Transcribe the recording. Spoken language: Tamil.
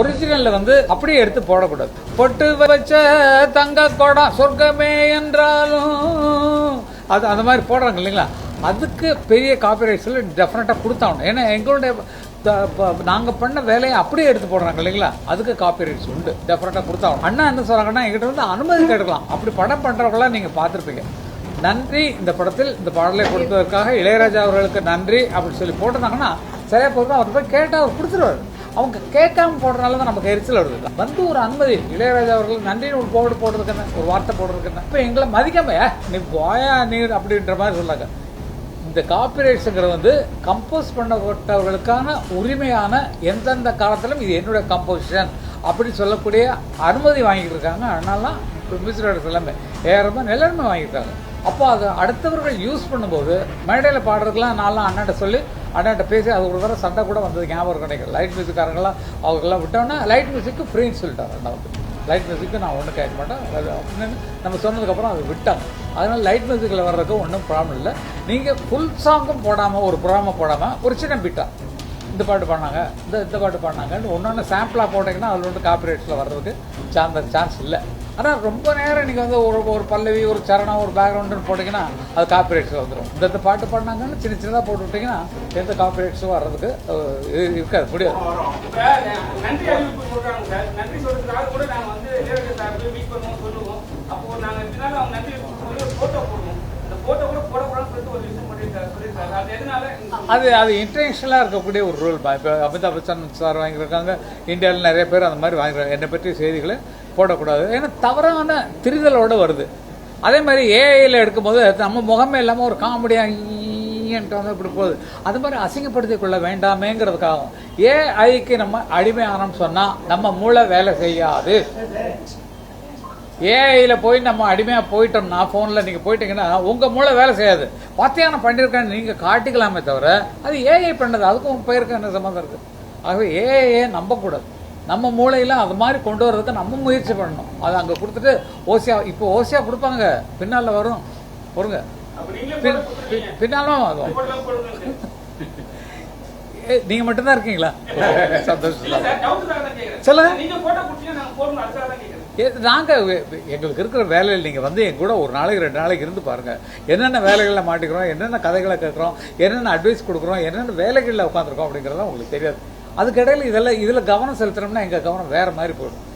ஒரிஜினல்ல வந்து அப்படியே எடுத்து போடக்கூடாது. பொட்டு வச்ச தங்க குடம் சொர்க்கமே என்றாலும். அது அந்த மாதிரி போடுறாங்க இல்லைங்களா? அதுக்கு பெரிய காப்பிரைட்ஸில் டெஃபினட்டாக கொடுத்தாகணும். ஏன்னா எங்களுடைய நாங்கள் பண்ண வேலையை அப்படியே எடுத்து போடுறாங்க இல்லைங்களா? அதுக்கு காப்பிரைட்ஸ் உண்டு. டெஃபினட்டாக கொடுத்தாகணும். அண்ணா என்ன சொல்கிறாங்கன்னா எங்கிட்ட வந்து அனுமதி கேட்கலாம் அப்படி படம் பண்ணுறவங்களாம் நீங்கள் பார்த்துருப்பீங்க. நன்றி இந்த படத்தில் இந்த பாடலை கொடுத்ததற்காக இளையராஜா அவர்களுக்கு நன்றி அப்படின்னு சொல்லி போட்டிருந்தாங்கன்னா சரியா போதும்? அவர் போய் கேட்டால் அவர் கொடுத்துருவாரு. அவங்க கேட்காம போடுறதுனால தான் நமக்கு எரிச்சல் வருது. வந்து ஒரு அனுமதி இளையராஜா அவர்கள் நன்றின்னு ஒரு போர்டு போடுறதுக்குன்னு ஒரு வார்த்தை போடுறதுக்குன்னு இப்போ எங்களை மதிக்காம "ஏ, நீ போயா நீர் அப்படின்ற மாதிரி சொல்லாங்க இந்த காப்பிரைட்ஸுங்கிறது வந்து கம்போஸ் பண்ணப்பட்டவர்களுக்கான உரிமையான எந்தெந்த காலத்திலும் இது என்னுடைய கம்போசிஷன் அப்படி சொல்லக்கூடிய அனுமதி வாங்கிட்டு இருக்காங்க. அதனால மியூசிக் டைரக்டர்ஸ் எல்லாமே ஏஆர்எம் வாங்கியிருக்காங்க அப்போ அதை அடுத்தவர்கள் யூஸ் பண்ணும்போது மேடையில் பாடுறதுக்கெலாம் நான்லாம் அண்ணாட்ட சொல்லி அண்ணாட்ட பேசி அது ஒரு தடவை சண்டை கூட வந்தது ஞாபகம் கிடைக்கும் லைட் மியூசிக்காரங்களாம் அவங்கெல்லாம் விட்டோன்னா லைட் மியூசிக்கு ஃப்ரீன்னு சொல்லிட்டார் அண்ணா வந்து லைட் மியூசிக்கு நான் ஒன்றும் கேட்க மாட்டேன் அது அப்படின்னு நம்ம சொன்னதுக்கப்புறம் அது விட்டாங்க. அதனால் லைட் மியூசிக்கில் வர்றதுக்கு ஒன்றும் ப்ராப்ளம் இல்லை. நீங்கள் ஃபுல் சாங்கும் போடாமல் ஒரு ப்ரோமோ போடாமல் ஒரு சின்ன பிட்டா இந்த பாட்டு பாடினாங்க இந்த இந்த பாட்டு பாடினாங்கன்னு ஒன்று ஒன்று சாம்பிளாக போட்டிங்கன்னா அதில் வந்து காப்பிரைட்ஸில் வர்றதுக்கு சான்ஸ் சான்ஸ் இல்லை. ஆனால் ரொம்ப நேரம் நீங்கள் வந்து ஒரு ஒரு பல்லவி ஒரு சரணம் ஒரு பேக்ரவுண்டுன்னு போட்டிங்கன்னா அது காப்பிரைட்ஸில் வந்துடும் இந்த இந்த பாட்டு பாடினாங்கன்னு சின்ன சின்னதாக போட்டு விட்டிங்கன்னா எந்த காப்பிரைட்ஸும் வர்றதுக்கு இருக்காது முடியாது. அது அது இன்டர்நேஷ்னலாக இருக்கக்கூடிய ஒரு ரூல் இப்போ அமிதாப் பச்சன் சார் வாங்கியிருக்காங்க. இந்தியாவில் நிறைய பேர் அந்த மாதிரி வாங்கிருக்காங்க என்னை பற்றி செய்திகளை போடக்கூடாது. ஏன்னா தவறான திரிதலோடு வருது. அதே மாதிரி ஏஐயில் எடுக்கும்போது நம்ம முகமே இல்லாமல் ஒரு காமெடியாக வந்து இப்படி போகுது. அது மாதிரி அசிங்கப்படுத்திக் கொள்ள வேண்டாமேங்கிறதுக்காகவும் ஏஐக்கு நம்ம அடிமையானோம்னு சொன்னால் நம்ம மூளை வேலை செய்யாது. ஏஐயில் போய் நம்ம அடிமையாக போயிட்டோம்னா ஃபோனில் நீங்கள் போயிட்டீங்கன்னா உங்கள் மூளை வேலை செய்யாது. பத்தியான பண்ணியிருக்கேன்னு நீங்கள் காட்டிக்கலாமே தவிர அது ஏஐ பண்ணது அதுக்கும் உங்கள் என்ன சம்மந்தம் இருக்குது ஆகவே ஏஐயே நம்பக்கூடாது. நம்ம மூளையில் அது மாதிரி கொண்டு வர்றதுக்கு நம்ம முயற்சி பண்ணணும். அது அங்கே கொடுத்துட்டு ஓசியா இப்போ ஓசியா கொடுப்பாங்க. பின்னால் வரும். பொறுங்க. நீங்களே பின்- பின்னாலும் ஏ, நீங்க மட்டும்தான் இருக்கீங்களா? சந்தோஷம். சொல்லுங்க. நீங்க போட்டோ கொடுத்தீங்கன்னா நாங்க போடணும். அதுக்காக தான் கேக்குறேன். ஏ, நாங்க வெ- வெ- எங்களுக்கு இருக்கிற வேலையில் நீங்க வந்து என் கூட ஒரு நாளைக்கு ரெண்டு நாளைக்கு இருந்து பாருங்க. என்னென்ன வேலைகளில் மாட்டிக்கிறோம் என்னென்ன கதைகளை கேட்குறோம் என்னென்ன அட்வைஸ் கொடுக்குறோம் என்னென்ன வேலைகளில் உட்காந்துருக்கோம் அப்படிங்கிறதெல்லாம் உங்களுக்கு தெரியாது. அதுக்கிடையில் இதெல்லாம் இதில் கவனம் செலுத்துறோம்னா எங்கள் கவனம் வேற மாதிரி போயிடும்.